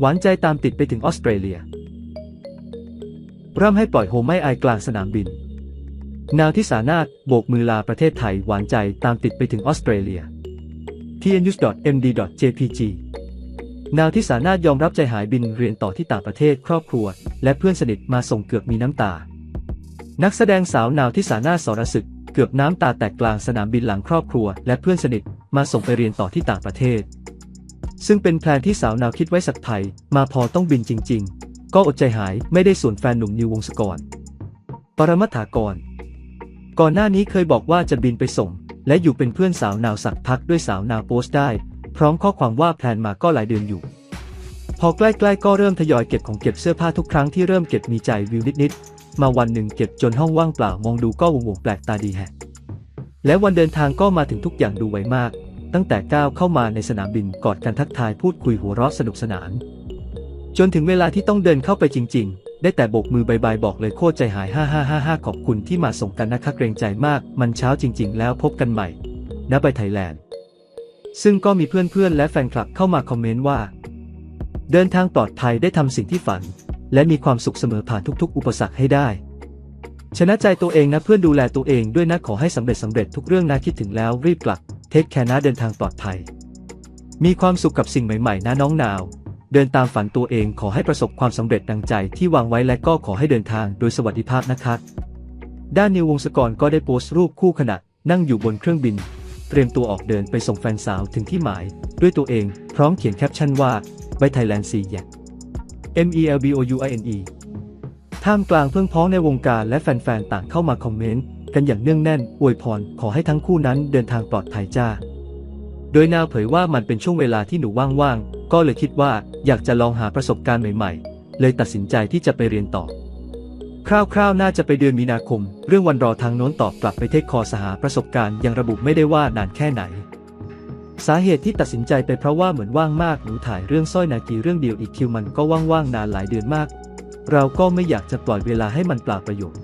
หวานใจตามติดไปถึงออสเตรเลีย ร่ำให้ปล่อยโฮไม่อายกลางสนามบิน นาวที่สานาถโบกมือลาประเทศไทยหวานใจตามติดไปถึงออสเตรเลีย tnus.md.jpg นาวที่สานาถยอมรับใจหายบินเรียนต่อที่ต่างประเทศครอบครัว และเพื่อนสนิทมาส่งเกือบมีน้ำตา นักแสดงสาวนาวที่สานาสรศึก เกือบน้ำตาแตกกลางสนามบินหลังครอบครัว และเพื่อนสนิทมาส่งไปเรียนต่อที่ต่างประเทศ ซึ่งเป็นแพลนที่สาวนาวคิดไว้สักไทย มาพอต้องบินจริง ๆ ก็อดใจหายไม่ได้ส่วนแฟนหนุ่มนิววงศกร ปรมัตถากร ก่อนหน้านี้เคยบอกว่าจะบินไปส่ง และอยู่เป็นเพื่อนสาวนาวสักพักด้วยสาวนาวโพสต์ได้ พร้อมข้อความว่าแพลนมาก็หลายเดือนอยู่ พอใกล้ๆก็เริ่มทยอยเก็บของเก็บเสื้อผ้าทุกครั้งที่เริ่มเก็บมีใจวิวนิดๆมาวันหนึ่งเก็บจนห้องว่างเปล่ามองดูก็วงๆแปลกตาดีแฮะและวันเดินทางก็มาถึงทุกอย่างดูไวมาก ตั้งแต่ก้าวเข้ามาในสนามบินกอดกันทักทายพูดคุยหัวเราะสนุกสนาน จนถึงเวลาที่ต้องเดินเข้าไปจริง ๆ ได้แต่โบกมือบายบายบอกเลยโคตรใจหาย 5555 ขอบคุณที่มาส่งกันนะคะเกรงใจมาก มันเช้าจริง ๆ แล้วพบกันใหม่ณไปไทยแลนด์ ซึ่งก็มีเพื่อนๆและแฟนคลับเข้ามาคอมเมนต์ว่า เดินทางปลอดภัยได้ทำสิ่งที่ฝัน และมีความสุขเสมอผ่านทุก ๆ อุปสรรคให้ได้ชนะใจตัวเองนะเพื่อนดูแลตัวเองด้วยนะขอให้สำเร็จสำเร็จทุกเรื่องนะคิดถึงแล้วรีบกลับ เทคแคร์นะเดินทางปลอดภัย มีความสุขกับสิ่งใหม่ๆนะน้องนาว เดินตามฝันตัวเองขอให้ประสบความสำเร็จดังใจที่วางไว้และก็ขอให้เดินทางโดยสวัสดิภาพนะครับด้านนิววงศกรก็ได้โพสต์รูปคู่ขณะนั่งอยู่บนเครื่องบิน เตรียมตัวออกเดินไปส่งแฟนสาวถึงที่หมาย ด้วยตัวเองพร้อมเขียนแคปชั่นว่าไปไทยแลนด์ซีแย M E L B O U I N E ท่ามกลางเพื่อนพ้องในวงการและแฟนๆ ต่างเข้ามาคอมเมนต์ กันอย่างเนื่องแน่น อวยพร ขอให้ทั้งคู่นั้นเดินทางปลอดภัยจ้า โดยนาวเผยว่ามันเป็นช่วงเวลาที่หนูว่างๆ ก็เลยคิดว่าอยากจะลองหาประสบการณ์ใหม่ๆ เลยตัดสินใจที่จะไปเรียนต่อ คร่าวๆ น่าจะไปเดือนมีนาคม เรื่องวันรอทางโน้นตอบกลับไปเทคคอร์สหาประสบการณ์ยังระบุไม่ได้ว่านานแค่ไหน สาเหตุที่ตัดสินใจไปเพราะว่าเหมือนว่างมากหนูถ่ายเรื่องสร้อยนากีเรื่องเดียวอีกคิวมันก็ว่างๆนานหลายเดือนมาก เราก็ไม่อยากจะปล่อยเวลาให้มันเปล่าประโยชน์